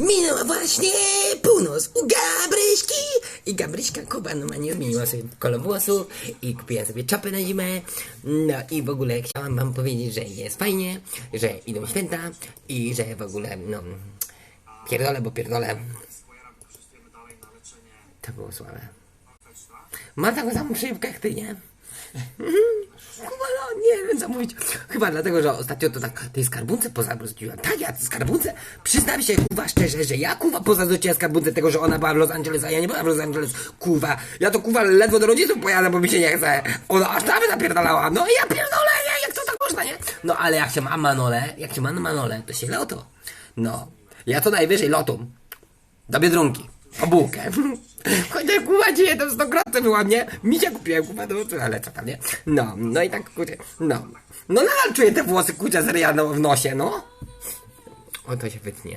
Minęła właśnie północ u Gabryśki i Gabryśka Kuba normalnie zmieniła sobie kolor włosów i kupiła sobie czapę na zimę. No i w ogóle chciałam wam powiedzieć, że jest fajnie, że idą święta i że w ogóle, no, pierdolę, bo pierdolę. To było słabe. Ma taką samą szybkę jak ty, nie? Kuba, no, nie wiem co mówić. Chyba dlatego, że ostatnio to tak tej skarbunce pozazdrościłem. Tak, ja skarbunce. Przyznam się, kuwa, szczerze, że ja kuwa pozazdrościłem skarbunce tego, że ona była w Los Angeles, a ja nie byłam w Los Angeles. Kuwa, ja to kuwa ledwo do rodziców pojadę, bo mi się nie chce. Ona aż tam napierdalała. No i ja pierdolę, nie, jak to tak można, nie? No ale jak się ma manole, jak się ma manole, to się loto. No, ja to najwyżej lotu. Do Biedronki. Po bułkę. Chociaż kuba ci jedną stokrotce była, nie? Misia kupiłem, kuba, no ale co tam, nie? No, no i tak, kurczę, no. No nadal czuję te włosy, kurczę, z ryja no, w nosie, no. O, to się wytnie.